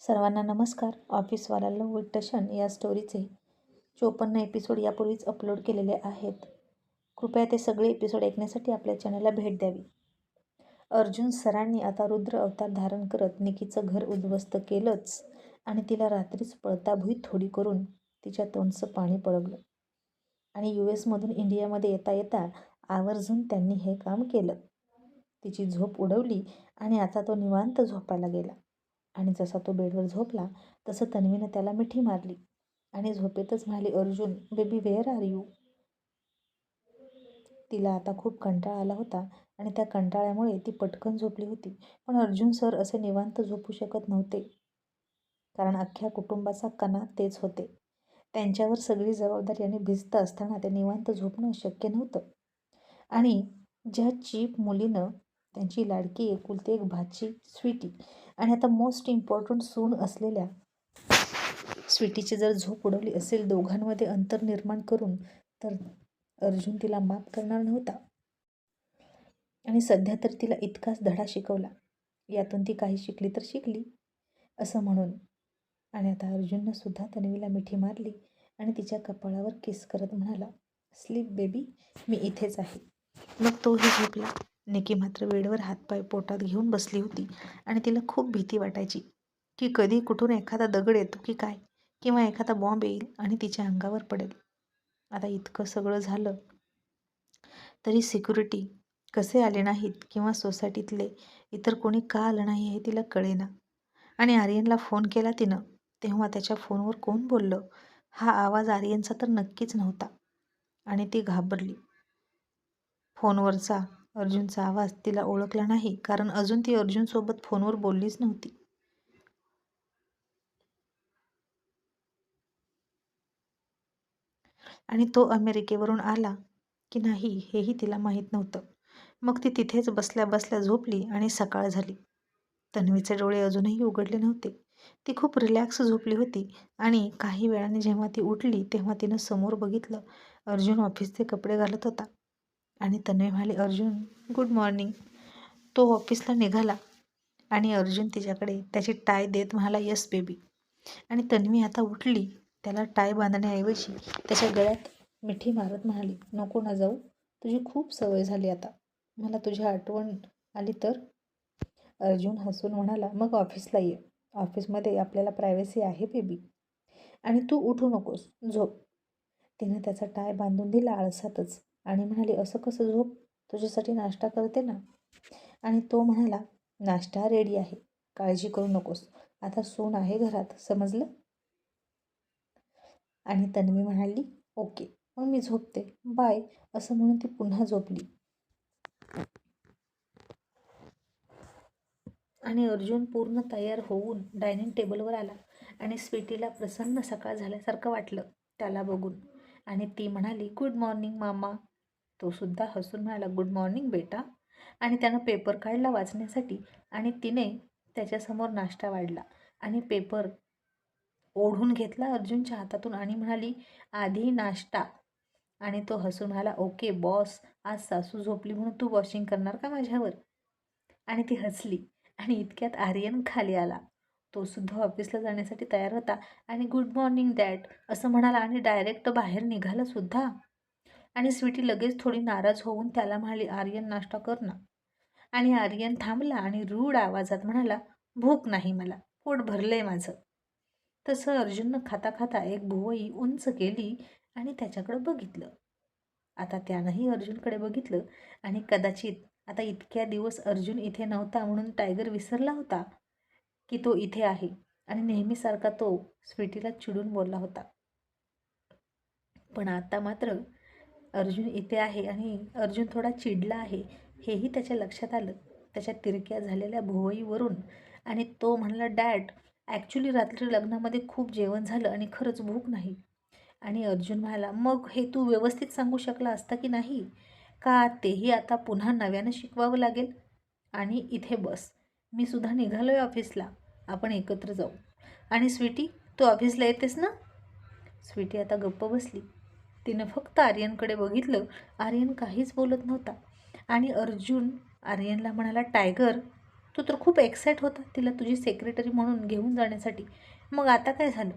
सर्वांना नमस्कार. ऑफिसवाला लव या स्टोरीचे चोपन्न एपिसोड यापूर्वीच अपलोड केलेले आहेत. कृपया ते सगळे एपिसोड ऐकण्यासाठी आपल्या चॅनलला भेट द्यावी. अर्जुन सरांनी आता रुद्र अवतार धारण करत निकीचं घर उद्ध्वस्त केलंच आणि तिला रात्रीच पळताभुई थोडी करून तिच्या तोंडचं पाणी पळवलं. आणि यू एसमधून इंडियामध्ये येता येता आवर्जून त्यांनी हे काम केलं. तिची झोप उडवली आणि आता तो निवांत झोपायला गेला. आणि जसा तो बेडवर झोपला तसं तन्वीनं त्याला मिठी मारली आणि झोपेतच म्हणाली Arjun baby where are you तिला आता खूप कंटाळा आला होता आणि त्या कंटाळ्यामुळे ती पटकन झोपली होती. पण अर्जुन सर असे निवांत झोपू शकत नव्हते कारण अख्ख्या कुटुंबाचा कणा तेच होते. त्यांच्यावर सगळी जबाबदारी आणि भिजत असताना ते निवांत झोपणं शक्य नव्हतं. आणि ज्या चीप मुलीनं त्यांची लाडकी एकुलती एक भाची स्वीटी आणि आता मोस्ट इम्पॉर्टंट सून असलेल्या स्वीटीची जर झोप उडवली असेल दोघांमध्ये अंतर निर्माण करून तर अर्जुन तिला माफ करणार नव्हता. आणि सध्या तर तिला इतकाच धडा शिकवला. यातून ती काही शिकली तर शिकली असं म्हणून. आणि आता अर्जुननं सुद्धा तन्वीला मिठी मारली आणि तिच्या कपाळावर किस करत म्हणाला स्लीप बेबी मी इथेच आहे. मग तोही झोपला. निकी मात्र वेळेवर हातपाय पोटात घेऊन बसली होती आणि तिला खूप भीती वाटायची की कधी कुठून एखादा दगड येतो की काय किंवा एखादा बॉम्ब येईल आणि तिच्या अंगावर पडेल. आता इतकं सगळं झालं तरी सिक्युरिटी कसे आले नाहीत किंवा सोसायटीतले इतर कोणी का आलं नाही हे तिला कळेना. आणि आर्यनला फोन केला तिनं. तेव्हा त्याच्या फोनवर कोण बोललं? हा आवाज आर्यनचा तर नक्कीच नव्हता. आणि ती घाबरली. फोनवरचा अर्जुनचा आवाज तिला ओळखला नाही कारण अजून ती अर्जुनसोबत फोनवर बोललीच नव्हती. आणि तो अमेरिकेवरून आला की नाही हेही तिला माहीत नव्हतं. मग ती तिथेच बसल्या बसल्या झोपली आणि सकाळ झाली. तन्वीचे डोळे अजूनही उघडले नव्हते. ती खूप रिलॅक्स झोपली होती आणि काही वेळाने जेव्हा ती उठली तेव्हा तिनं समोर बघितलं. अर्जुन ऑफिसचे कपडे घालत होता. आणि तन्वी म्हणाली अर्जुन गुड मॉर्निंग तो ऑफिसला निघाला आणि अर्जुन तिच्याकडे त्याची टाय देत म्हणाला यस बेबी आणि तन्वी आता उठली त्याला टाय बांधण्याऐवजी त्याच्या गळ्यात मिठी मारत म्हणाली नको ना जाऊ तुझी खूप सवय झाली आता. मला तुझी आठवण आली तर? अर्जुन हसून म्हणाला मग ऑफिसला ये. ऑफिसमध्ये आपल्याला प्रायव्हसी आहे बेबी आणि तू उठू नकोस. झोप. तिनं त्याचा टाय बांधून दिला आळसातच. आणि म्हणाली असं कसं झोप तुझ्यासाठी नाश्ता करते ना? आणि तो म्हणाला नाश्ता रेडी आहे. काळजी करू नकोस. आता सून आहे घरात. समजलं? आणि तन्वी म्हणाली ओके. मग मी झोपते. बाय. असं म्हणून ती पुन्हा झोपली. आणि अर्जुन पूर्ण तयार होऊन डायनिंग टेबलवर आला आणि स्वीटीला प्रसन्न सकाळ झाल्यासारखं वाटलं त्याला बघून. आणि ती म्हणाली गुड मॉर्निंग मामा. तोसुद्धा हसून म्हणाला गुड मॉर्निंग बेटा. आणि त्यानं पेपर काढला वाचण्यासाठी आणि तिने त्याच्यासमोर नाश्ता वाढला आणि पेपर ओढून घेतला अर्जुनच्या हातातून आणि म्हणाली आधी नाश्ता. आणि तो हसून म्हणाला ओके बॉस आज सासू झोपली म्हणून तू वॉशिंग करणार का माझ्यावर? आणि ती हसली आणि इतक्यात आर्यन खाली आला. तो सुद्धा ऑफिसला जाण्यासाठी तयार होता आणि गुड मॉर्निंग डॅड असं म्हणाला आणि डायरेक्ट बाहेर निघाला सुद्धा. आणि स्वीटी लगेच थोडी नाराज होऊन त्याला म्हणाली आर्यन नाश्ता कर ना. आणि आर्यन थांबला आणि रूढ आवाजात म्हणाला भूक नाही मला पोट भरलंय माझं. तसं अर्जुननं खाता खाता एक भुवई उंच केली आणि त्याच्याकडं बघितलं. आता त्यानंही अर्जुनकडे बघितलं आणि कदाचित आता इतक्या दिवस अर्जुन इथे नव्हता म्हणून टायगर विसरला होता की तो इथे आहे आणि नेहमीसारखा तो स्वीटीला चिडून बोलला होता. पण आता मात्र अर्जुन इथे आहे आणि अर्जुन थोडा चिडला आहे. हेही त्याच्या लक्षात आलं. त्याच्या तिरक्या झालेल्या भुवईवरून आणि तो म्हणला डॅड ॲक्च्युली रात्री लग्नामध्ये खूप जेवण झालं आणि खरंच भूक नाही. आणि अर्जुन म्हणाला मग हे तू व्यवस्थित सांगू शकला असता की नाही? का तेही आता पुन्हा नव्यानं शिकवावं लागेल? आणि इथे बस. मी सुद्धा निघालो आहे ऑफिसला. आपण एकत्र जाऊ. आणि स्वीटी तू ऑफिसला येतेस ना? स्वीटी आता गप्प बसली. तिनं फक्त आर्यनकडे बघितलं. आर्यन काहीच बोलत नव्हता. आणि अर्जुन आर्यनला म्हणाला टायगर तू तर खूप एक्साईट होता तिला तुझी सेक्रेटरी म्हणून घेऊन जाण्यासाठी. मग आता काय झालं?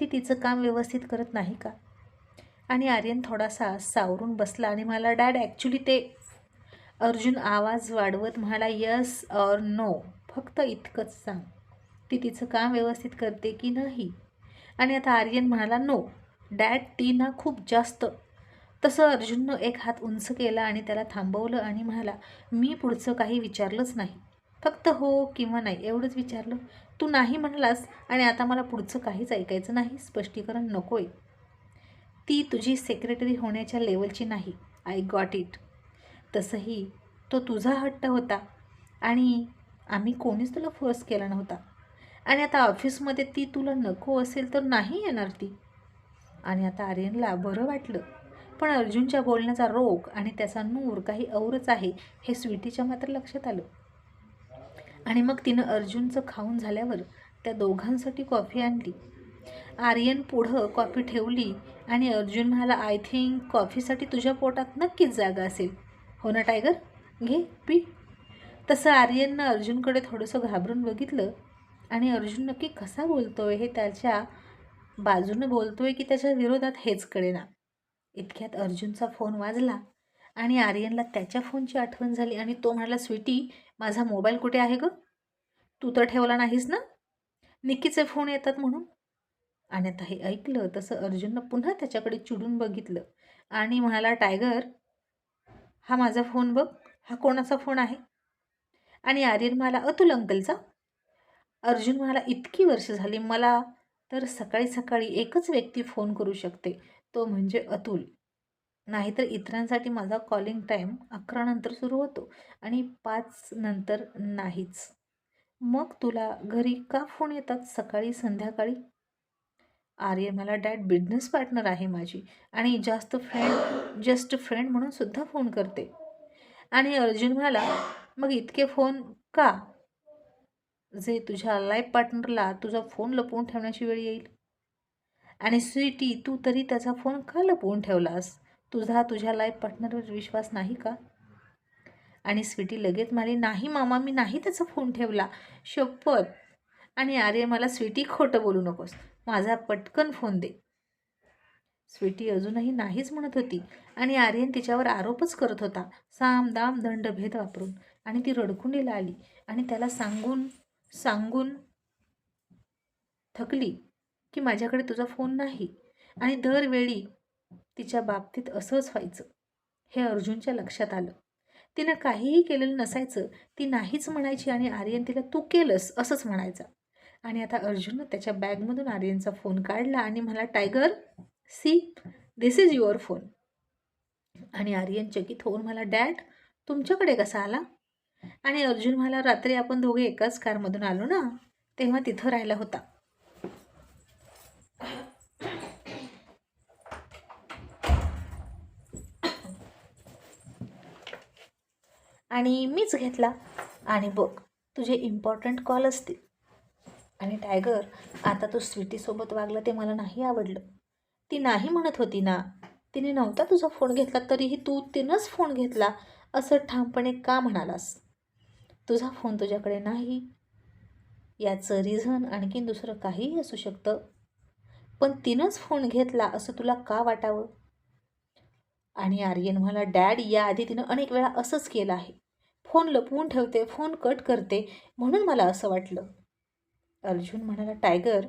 ती तिचं काम व्यवस्थित करत नाही का? आणि आर्यन थोडासा सावरून बसला आणि मला डॅड ॲक्च्युली ते अर्जुन आवाज वाढवत म्हणाला यस और नो फक्त इतकंच सांग. ती तिचं काम व्यवस्थित करते की नाही? आणि आता आर्यन म्हणाला नो डॅड ती ना खूप जास्त. तसं अर्जुननं एक हात उंच केला आणि त्याला थांबवलं आणि म्हणाला मी पुढचं काही विचारलंच नाही. फक्त हो किंवा नाही एवढंच विचारलं. तू नाही म्हणलास आणि आता मला पुढचं काहीच ऐकायचं नाही. स्पष्टीकरण नको आहे ती तुझी सेक्रेटरी होण्याच्या लेवलची नाही. आय गॉट इट तसंही तो तुझा हट्ट होता आणि आम्ही कोणीच तुला फोर्स केला नव्हता. आणि आता ऑफिसमध्ये ती तुला नको असेल तर नाही येणार ती. आणि आता आर्यनला बरं वाटलं. पण अर्जुनच्या बोलण्याचा रोग आणि त्याचा नूर काही औरच आहे हे स्वीटीच्या मात्र लक्षात आलं. आणि मग तिनं अर्जुनचं खाऊन झाल्यावर त्या दोघांसाठी कॉफी आणली. आर्यन पुढं कॉफी ठेवली आणि अर्जुन म्हणाला आय थिंक कॉफीसाठी तुझ्या पोटात नक्कीच जागा असेल. हो ना टायगर? घे पी. तसं आर्यननं अर्जुनकडे थोडंसं घाबरून बघितलं आणि अर्जुन नक्की कसा बोलतोय हे त्याच्या बाजूनं बोलतोय की त्याच्या विरोधात हेच कळेना. इतक्यात अर्जुनचा फोन वाजला आणि आर्यनला त्याच्या फोनची आठवण झाली आणि तो म्हणाला स्वीटी माझा मोबाईल कुठे आहे ग? तू तर ठेवला नाहीस ना? निक्कीचे फोन येतात म्हणून. आणि आता हे ऐकलं तसं अर्जुननं पुन्हा त्याच्याकडे चिडून बघितलं आणि म्हणाला टायगर हा माझा फोन बघ. हा कोणाचा फोन आहे? आणि आर्यन म्हणाला अतुल अंकलचा. अर्जुन म्हणाला इतकी वर्ष झाली मला तर सकाळी सकाळी एकच व्यक्ती फोन करू शकते. तो म्हणजे अतुल. नाहीतर इतरांसाठी माझा कॉलिंग टाईम अकरा नंतर सुरू होतो आणि पाच नंतर नाहीच. मग तुला घरी का फोन येतात सकाळी संध्याकाळी? आर्य मला डॅड बिझनेस पार्टनर आहे माझी आणि जास्त फ्रेंड जस्ट फ्रेंड म्हणून सुद्धा फोन करते. आणि अर्जुन म्हणाला मग इतके फोन का जे तुझ्या लाईफ पार्टनरला तुझा फोन लपवून ठेवण्याची वेळ येईल. आणि स्वीटी तू तरी त्याचा फोन का लपवून ठेवलास? तुझा तुझ्या लाईफ पार्टनरवर विश्वास नाही का? आणि स्वीटी लगेच म्हणाली नाही मामा मी नाही त्याचा फोन ठेवला. शपथ. आणि आर्य मला स्वीटी खोटं बोलू नकोस. माझा पटकन फोन दे. स्वीटी अजूनही नाहीच म्हणत होती. आणि आर्यन तिच्यावर आरोपच करत होता. साम दाम दंडभेद वापरून. आणि ती रडकुंडीला आली. आणि त्याला सांगून सांगून थकली की माझ्याकडे तुझा फोन नाही आणि दरवेळी तिच्या बाबतीत असंच व्हायचं. हे अर्जुनच्या लक्षात आलं. तिनं काहीही केलेलं नसायचं ती नाहीच म्हणायची आणि आर्यन तिला तू केलंस असंच म्हणायचा. आणि आता अर्जुननं त्याच्या बॅगमधून आर्यनचा फोन काढला आणि मला tiger see this is your phone आणि आर्यन चकित होऊन मला डॅड तुमच्याकडे कसा आला? आणि अर्जुन मला रात्री आपण दोघे एकाच कारमधून आलो ना तेव्हा तिथं राहिला होता. आणि मीच घेतला. आणि बघ तुझे इम्पॉर्टंट कॉल असतील. आणि टायगर आता तू स्वीटीसोबत वागलं ते मला नाही आवडलं. ती नाही म्हणत होती ना. तिने नव्हता तुझा फोन घेतला तरीही तू तिनंच फोन घेतला असं ठामपणे का म्हणालास? तुझा फोन तुझ्याकडे नाही. याचं रिझन आणखीन दुसरं काहीही असू शकतं. पण तिनंच फोन घेतला असं तुला का वाटावं? आणि आर्यन मला डॅड याआधी तिनं अनेक वेळा असंच केलं आहे. फोन लपवून ठेवते फोन कट करते म्हणून मला असं वाटलं. अर्जुन म्हणाला टायगर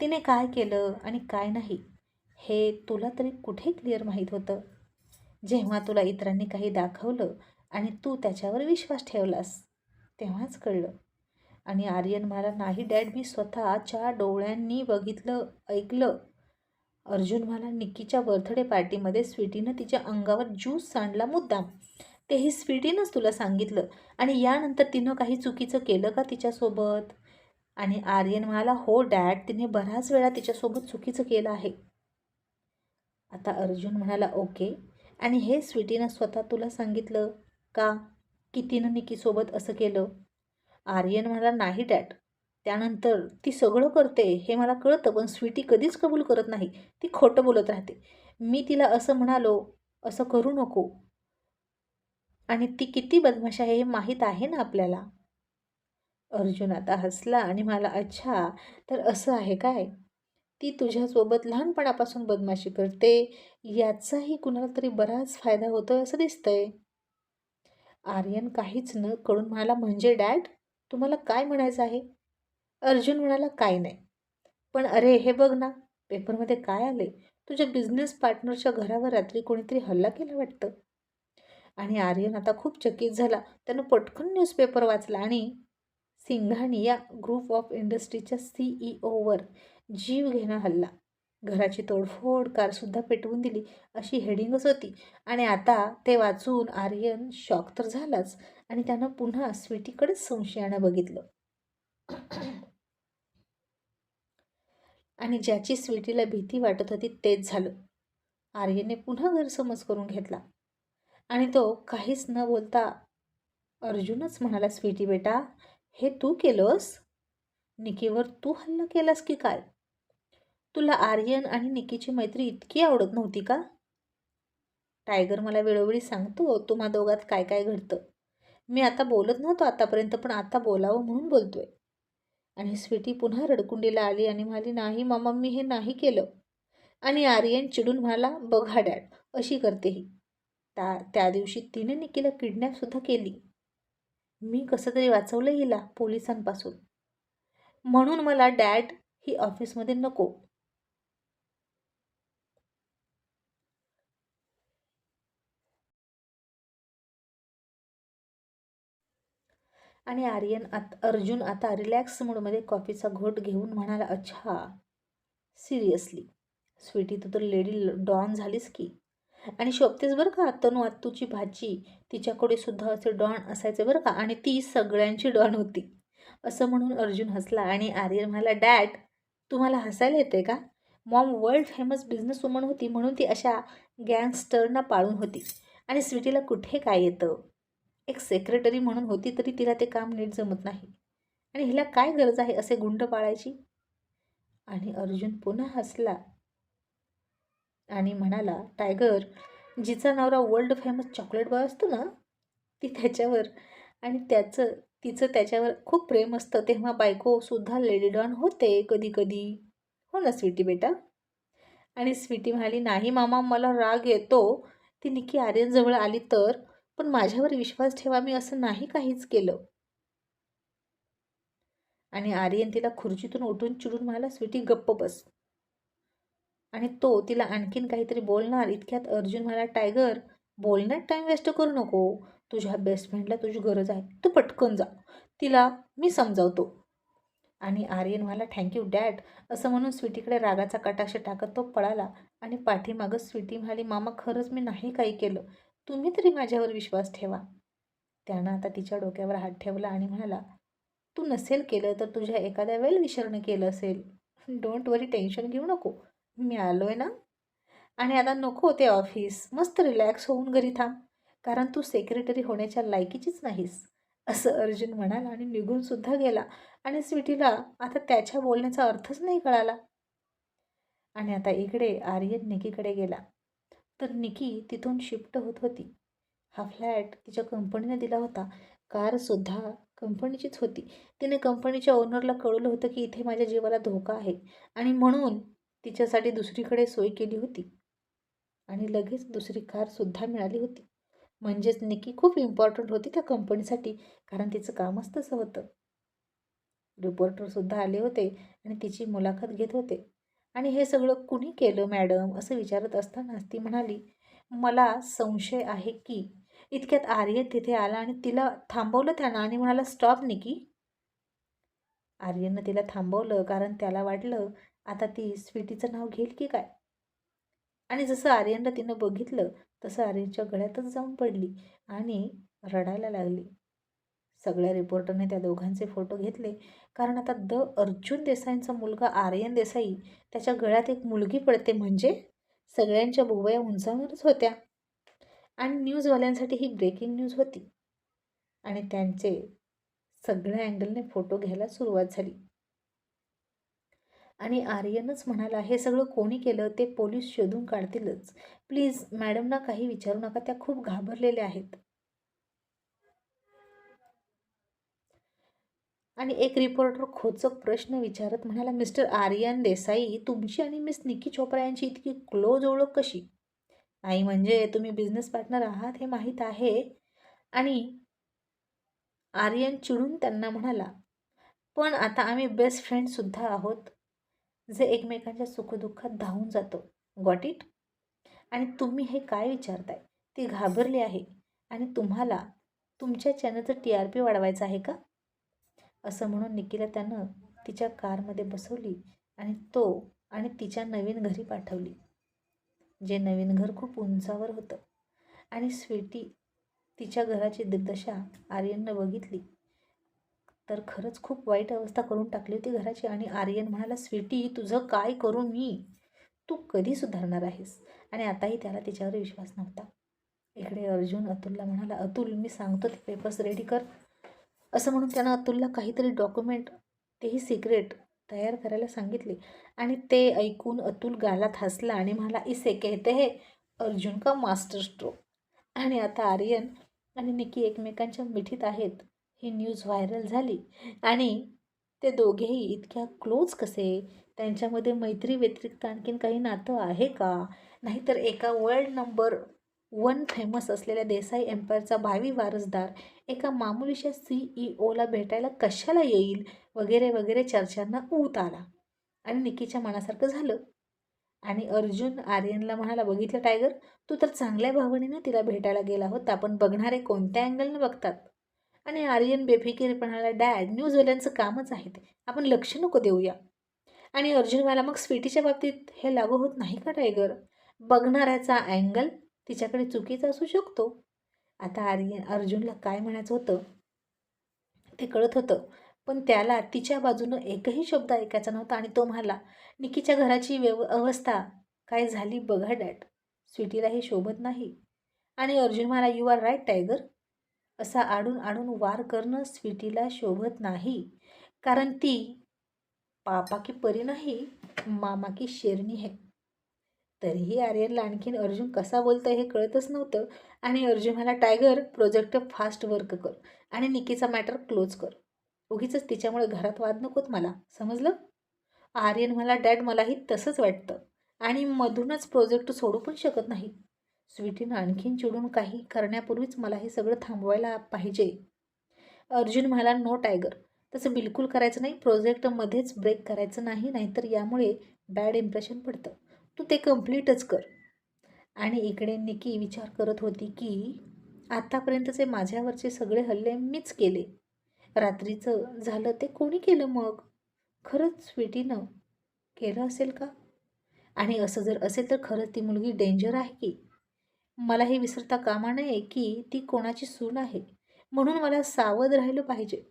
तिने काय केलं आणि काय नाही हे तुला तरी कुठे क्लिअर माहीत होतं? जेव्हा तुला इतरांनी काही दाखवलं आणि तू त्याच्यावर विश्वास ठेवलास तेव्हाच कळलं. आणि आर्यन मला नाही डॅड मी स्वतःच्या डोळ्यांनी बघितलं ऐकलं. अर्जुन मला निक्कीच्या बर्थडे पार्टीमध्ये स्वीटीनं तिच्या अंगावर ज्यूस सांडला मुद्दाम. तेही स्वीटीनंच तुला सांगितलं. आणि यानंतर तिनं काही चुकीचं केलं का तिच्यासोबत? आणि आर्यन म्हणाला हो डॅड तिने बऱ्याच वेळा तिच्यासोबत चुकीचं केलं आहे. आता अर्जुन म्हणाला ओके. आणि हे स्वीटीनं स्वतः तुला सांगितलं का? की तिनं निकीसोबत असं केलं? आर्यन म्हणाला नाही डॅट त्यानंतर ती सगळं करते हे मला कळतं पण स्वीटी कधीच कबूल करत नाही. ती खोटं बोलत राहते. मी तिला असं म्हणालो असं करू नको. आणि ती किती बदमाश आहे हे माहीत आहे ना आपल्याला? अर्जुन आता हसला आणि मला अच्छा तर असं आहे काय? ती तुझ्यासोबत लहानपणापासून बदमाशी करते. याचाही कुणाला तरी बराच फायदा होतोय असं दिसतंय. आर्यन काहीच न कळून म्हणाला म्हणजे डॅड तुम्हाला काय म्हणायचं आहे? अर्जुन म्हणाला काय नाही. पण अरे हे बघ ना पेपरमध्ये काय आले तुझ्या बिझनेस पार्टनरच्या घरावर रात्री कोणीतरी हल्ला केला वाटतं? आणि आर्यन आता खूप चकित झाला. त्यानं पटकन न्यूजपेपर वाचला आणि सिंघाणी या ग्रुप ऑफ इंडस्ट्रीच्या सीईओवर जीव घेणं हल्ला. घराची तोडफोड कारसुद्धा पेटवून दिली अशी हेडिंगच होती. आणि आता ते वाचून आर्यन शॉक तर झालाच आणि त्यानं पुन्हा स्वीटीकडेच संशयानं बघितलं. आणि ज्याची स्वीटीला भीती वाटत होती तेच झालं. आर्यनने पुन्हा गैरसमज करून घेतला. आणि तो काहीच न बोलता अर्जुनच म्हणाला स्वीटी बेटा हे तू केलंस? निकीवर तू हल्ला केलास की काय? तुला आर्यन आणि निकीची मैत्री इतकी आवडत नव्हती का? टायगर मला वेळोवेळी सांगतो तुम्हा दोघात काय काय घडतं. मी आता बोलत नव्हतो आतापर्यंत पण आता बोलावं म्हणून बोलतोय. आणि स्वीटी पुन्हा रडकुंडीला आली आणि म्हणाली नाही मामा मी हे नाही केलं. आणि आर्यन चिडून म्हणाला बघा डॅड अशी करते ही. त्या त्या दिवशी तिने निकीला किडनॅपसुद्धा केली. मी कसं तरी वाचवलं हिला पोलिसांपासून. म्हणून मला डॅड ही ऑफिसमध्ये नको. आणि आर्यन आत अर्जुन आता रिलॅक्स मूडमध्ये कॉफीचा घोट घेऊन म्हणाला अच्छा सिरियसली स्वीटी तू तर लेडी डॉन झालीस की. आणि शोभतेस बरं का तनू आत्तूची भाची? तिच्याकडे सुद्धा असे डॉन असायचे बरं का? आणि ती सगळ्यांची डॉन होती. असं म्हणून अर्जुन हसला आणि आर्यन म्हणाला डॅड तुम्हाला हसायला येते का? Mom world famous business woman होती म्हणून ती अशा गँगस्टरना पाळून होती. आणि स्वीटीला कुठे काय येतं? एक सेक्रेटरी म्हणून होती तरी तिला ते काम नीट जमत नाही. आणि हिला काय गरज आहे असे गुंड पाळायची? आणि अर्जुन पुन्हा हसला. आणि म्हणाला टायगर जिचा नवरा वर्ल्ड फेमस चॉकलेट बॉय असतो ना ती त्याच्यावर आणि त्याचं तिचं त्याच्यावर खूप प्रेम असतं. तेव्हा बायकोसुद्धा लेडी डॉन होते कधी कधी. हो ना स्वीटी बेटा? आणि स्वीटी म्हणाली नाही मामा मला राग येतो. ती निकी आर्यनजवळ आली तर पण माझ्यावर विश्वास ठेवा मी असं नाही काहीच केलं. आणि आर्यन तिला खुर्चीतून उठून चिडून म्हणाला स्वीटी गप्प बस. आणि तो तिला आणखीन काहीतरी बोलणार इतक्यात अर्जुन म्हणाला टायगर बोलण्यात टाईम वेस्ट करू नको. तुझ्या बेस्ट फ्रेंडला तुझी गरज आहे. तू पटकन जा. तिला मी समजावतो. आणि आर्यन म्हणाला थँक्यू डॅड असं म्हणून स्वीटीकडे रागाचा कटाक्ष टाकत तो पळाला आणि पाठीमागं स्वीटी म्हणाली मामा खरंच मी नाही काही केलं. तुम्ही तरी माझ्यावर विश्वास ठेवा. त्यानं आता तिच्या डोक्यावर हात ठेवला आणि म्हणाला तू नसेल केलं तर तुझ्या एखाद्या वेळ विसरणं केलं असेल. डोंट वरी टेन्शन घेऊ नको. मी आलो आहे ना? आणि आता नको ते ऑफिस मस्त रिलॅक्स होऊन घरी थांब. कारण तू सेक्रेटरी होण्याच्या लायकीचीच नाहीस. असं अर्जुन म्हणाला आणि निघून सुद्धा गेला. आणि स्वीटीला आता त्याच्या बोलण्याचा अर्थच नाही कळाला. आणि आता इकडे आर्यन निकीकडे गेला. तर निकी तिथून शिफ्ट होत होती. हा फ्लॅट तिच्या कंपनीने दिला होता. कारसुद्धा कंपनीचीच होती. तिने कंपनीच्या ओनरला कळवलं होतं की इथे माझ्या जीवाला धोका आहे आणि म्हणून तिच्यासाठी दुसरीकडे सोय केली होती. आणि लगेच दुसरी कारसुद्धा मिळाली होती. म्हणजेच निकी खूप इम्पॉर्टंट होती त्या कंपनीसाठी कारण तिचं कामच तसं होतं. रिपोर्टरसुद्धा आले होते आणि तिची मुलाखत घेत होते. आणि हे सगळं कुणी केलं मॅडम? असं विचारत असतानाच ती म्हणाली मला संशय आहे की इतक्यात आर्यन तिथे आला आणि तिला थांबवलं त्यानं आणि म्हणाला स्टॉप निकी. आर्यननं तिला थांबवलं कारण त्याला वाटलं आता ती स्वीटीचं नाव घेईल की काय? आणि जसं आर्यनला तिनं बघितलं तसं आर्यनच्या गळ्यातच जाऊन पडली आणि रडायला लागली. सगळ्या रिपोर्टरने त्या दोघांचे फोटो घेतले. कारण आता द अर्जुन देसाईंचा मुलगा आर्यन देसाई त्याच्या गळ्यात एक मुलगी पडते म्हणजे सगळ्यांच्या भुवया उंचावरच होत्या. आणि न्यूजवाल्यांसाठी ही ब्रेकिंग न्यूज होती. आणि त्यांचे सगळ्या अँगलने फोटो घ्यायला सुरुवात झाली. आणि आर्यनच म्हणाला हे सगळं कोणी केलं? ते पोलीस शोधून काढतीलच. प्लीज मॅडमना काही विचारू नका. त्या खूप घाबरलेल्या आहेत. आणि एक रिपोर्टर खोचक प्रश्न विचारत म्हणाला मिस्टर आर्यन देसाई तुमची आणि मिस निकी चोप्रा यांची इतकी क्लोज ओळख कशी? नाही म्हणजे तुम्ही बिझनेस पार्टनर आहात हे माहीत आहे. आणि आर्यन चिडून त्यांना म्हणाला पण आता आम्ही बेस्ट फ्रेंडसुद्धा आहोत जे एकमेकांच्या सुखदुःखात धावून जातो. गॉट इट आणि तुम्ही हे काय विचारताय? ती घाबरली आहे. आणि तुम्हाला तुमच्या चॅनलचं टी आर पी वाढवायचं आहे का? असं म्हणून निकिला त्यानं तिच्या कारमध्ये बसवली आणि तो आणि तिच्या नवीन घरी पाठवली जे नवीन घर खूप उंचावर होतं. आणि स्वीटी तिच्या घराची दुर्दशा आर्यननं बघितली. तर खरंच खूप वाईट अवस्था करून टाकली होती घराची आणि आर्यन म्हणाला स्वीटी तुझं काय करू मी? तू कधी सुधारणार आहेस? आणि आताही त्याला तिच्यावर विश्वास नव्हता. इकडे अर्जुन अतुलला म्हणाला अतुल मी सांगतो ते पेपर्स रेडी कर. असं म्हणून त्यानं अतुलला काहीतरी डॉक्युमेंट तेही सिक्रेट तयार करायला सांगितले. आणि ते ऐकून अतुल गालात हसला आणि म्हणाला इसे कहते हे अर्जुन का मास्टर स्ट्रोक आणि आता आर्यन आणि निकी एकमेकांच्या मिठीत आहेत. ही न्यूज व्हायरल झाली. आणि ते दोघेही इतक्या क्लोज कसे? त्यांच्यामध्ये मैत्री व्यतिरिक्त आणखीन काही नातं आहे का? नाहीतर एका वर्ल्ड नंबर वन फेमस असलेल्या देसाई एम्पायरचा भावी वारसदार एका मामुलीच्या सी ई ओला भेटायला कशाला येईल? वगैरे वगैरे चर्चांना ऊत आला. आणि निकीच्या मनासारखं झालं. आणि अर्जुन आर्यनला म्हणाला बघितलं टायगर? तू तर चांगल्या भावनेनं तिला भेटायला गेला होता पण बघणारे कोणत्या अँगलनं बघतात? आणि आर्यन बेफिकीरपणाला डॅड न्यूजवाल्यांचं कामच आहे ते. आपण लक्ष नको देऊया. आणि अर्जुन मला मग स्वीटीच्या बाबतीत हे लागू होत नाही का टायगर? बघणाऱ्याचा अँगल तिच्याकडे चुकीचा असू शकतो. आता आर्य अर्जुनला काय म्हणायचं होतं? ते कळत होतं पण त्याला तिच्या बाजूनं एकही शब्द ऐकायचा नव्हता आणि तो म्हणाला निकीच्या घराची व्यव अवस्था काय झाली बघा डॅट स्वीटीला हे शोभत नाही. आणि अर्जुन मला यू आर राईट टायगर असा आडून आडून वार करणं स्वीटीला शोभत नाही कारण ती पापा की परी नाही मामा की शेरणी आहे. तरीही आर्यनला आणखीन अर्जुन कसा बोलतं हे कळतच नव्हतं. आणि अर्जुन मला टायगर प्रोजेक्ट फास्ट वर्क कर आणि निकीचा मॅटर क्लोज कर. उगीच तिच्यामुळे घरात वाद नकोत मला. समजलं? आर्यन मला डॅड मलाही तसंच वाटतं. आणि मधूनच प्रोजेक्ट सोडू पण शकत नाही. स्वीटीनं आणखीन चिडून काही करण्यापूर्वीच मला हे सगळं थांबवायला पाहिजे. अर्जुन मला नो टायगर. तसं बिलकुल करायचं नाही. प्रोजेक्टमध्येच ब्रेक करायचं नाही नाहीतर यामुळे बॅड इम्प्रेशन पडतं. तू ते कम्प्लीटच कर. आणि इकडे निकी विचार करत होती की आत्तापर्यंतचे माझ्यावरचे सगळे हल्ले मीच केले. रात्रीचं झालं ते कोणी केलं मग? खरंच स्वीटीनं केलं असेल का? आणि असं जर असेल तर खरंच ती मुलगी डेंजर आहे की? मला हे विसरता कामा नये की ती कोणाची सून आहे? म्हणून मला सावध राहिलं पाहिजे.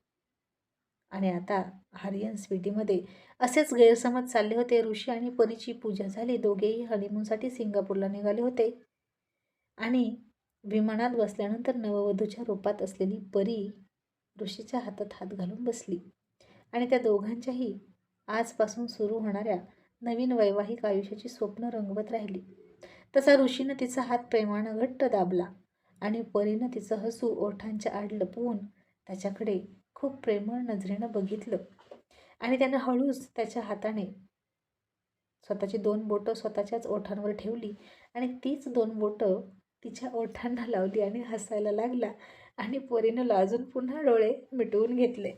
आणि आता हरियन स्वीटीमध्ये असेच गैरसमज चालले होते. ऋषी आणि परीची पूजा झाली. दोघेही हनीमूनसाठी सिंगापूरला निघाले होते. आणि विमानात बसल्यानंतर नववधूच्या रूपात असलेली परी ऋषीच्या हातात हात घालून बसली. आणि त्या दोघांच्याही आजपासून सुरू होणाऱ्या नवीन वैवाहिक आयुष्याची स्वप्न रंगवत राहिली. तसा ऋषीनं तिचा हात प्रेमानं घट्ट दाबला आणि परीनं तिचं हसू ओठांच्या आड लपवून त्याच्याकडे खूप प्रेमळ नजरेनं बघितलं. आणि त्यानं हळूच त्याच्या हाताने स्वतःची दोन बोटं स्वतःच्याच ओठांवर ठेवली आणि तीच दोन बोटं तिच्या ओठांना लावली आणि हसायला लागला आणि पोरीनं लाजून पुन्हा डोळे मिटवून घेतले.